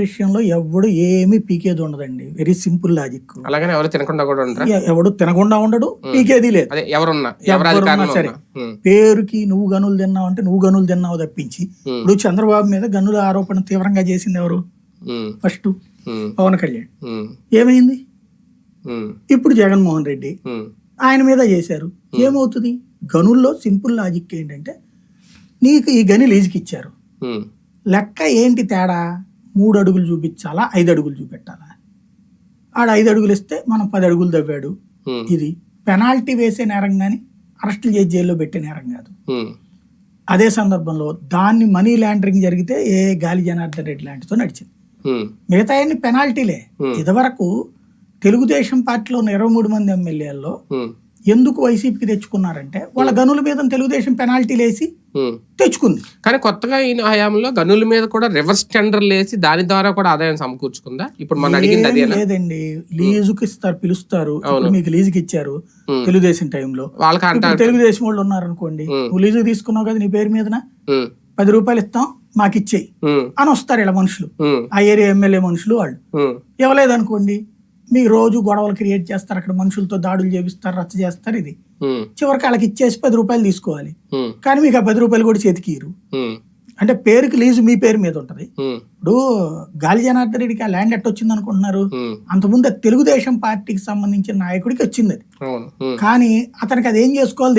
విషయంలో ఎవడు ఏమి పీకేది ఉండదండి. వెరీ సింపుల్ లాజిక్ అలాగని ఎవరు తినకుండా కూడా ఉంటారా ఎవడు తినకుండా ఉండడు పీకేది లేదు. ఎవరున్నా సరే. పేరుకి నువ్వు గనులు తిన్నావు అంటే నువ్వు గనులు తిన్నావు తప్పించి ఇప్పుడు చంద్రబాబు మీద గనుల ఆరోపణ తీవ్రంగా చేసింది ఎవరు? ఫస్ట్ పవన్ కళ్యాణ్. ఏమైంది? ఇప్పుడు జగన్మోహన్ రెడ్డి ఆయన మీద చేశారు. ఏమవుతుంది? గనుల్లో సింపుల్ లాజిక్ ఏంటంటే నీకు ఈ గని లీజుకి ఇచ్చారు. లెక్క ఏంటి తేడా? మూడు అడుగులు చూపించాలా? ఐదు అడుగులు చూపెట్టాలా? ఆడ ఐదు అడుగులు ఇస్తే మనం పది అడుగులు తవ్వాడు. ఉమ్, ఇది పెనాల్టీ వేసే నేరం కానీ అరెస్టులు చేసి జైల్లో పెట్టే నేరం కాదు. అదే సందర్భంలో దాన్ని మనీ లాండరింగ్ జరిగితే ఏ గాలి జనార్దన్ రెడ్డి లాంటితో నడిచింది. మిగతా అన్ని పెనాల్టీలే. ఇదివరకు తెలుగుదేశం పార్టీలో ఉన్న ఇరవై మూడు మంది ఎమ్మెల్యేల్లో ఎందుకు వైసీపీకి తెచ్చుకున్నారంటే వాళ్ళ గనుల మీద తెలుగుదేశం పెనాల్టీలు వేసి. తెచ్చుకుంది. కానీ కొత్తగా ఈ హయాంలో గనుల మీద కూడా రివర్స్ టెండర్లు వేసి దాని ద్వారా కూడా ఆదాయం సమకూర్చుకుందా? ఇప్పుడు మనం అడిగింది లేదండి. లీజుకి ఇస్తారు పిలుస్తారు. మీకు లీజుకి ఇచ్చారు Hmm. తెలుగుదేశం టైంలో. వాళ్ళకి తెలుగుదేశం వాళ్ళు ఉన్నారనుకోండి Hmm. నువ్వు లీజుకి తీసుకున్నావు కదా నీ పేరు మీదన? పది రూపాయలు ఇస్తాం మాకు ఇచ్చేయి. అని వస్తారు ఇలా మనుషులు. ఆ ఏరియా ఎమ్మెల్యే మనుషులు వాళ్ళు. ఇవ్వలేదనుకోండి మీకు రోజు గొడవలు క్రియేట్ చేస్తారు అక్కడ మనుషులతో దాడులు చేపిస్తారు రచ్చ చేస్తారు ఇది. చివరికి వాళ్ళకి ఇచ్చేసి పది రూపాయలు తీసుకోవాలి. కానీ మీకు ఆ పది రూపాయలు కూడా చేతికి ఇయ్యరు. ఉమ్, అంటే పేరుకి లీజు మీ పేరు మీద ఉంటది. ఇప్పుడు గాలి జనార్దన్ రెడ్డికి ఆ ల్యాండ్ ఎట్టొచ్చింది అనుకుంటున్నారు? ఉమ్, అంతకుముందు తెలుగుదేశం పార్టీకి సంబంధించిన నాయకుడికి వచ్చింది అది. కానీ అతనికి అది ఏం చేసుకోవాలి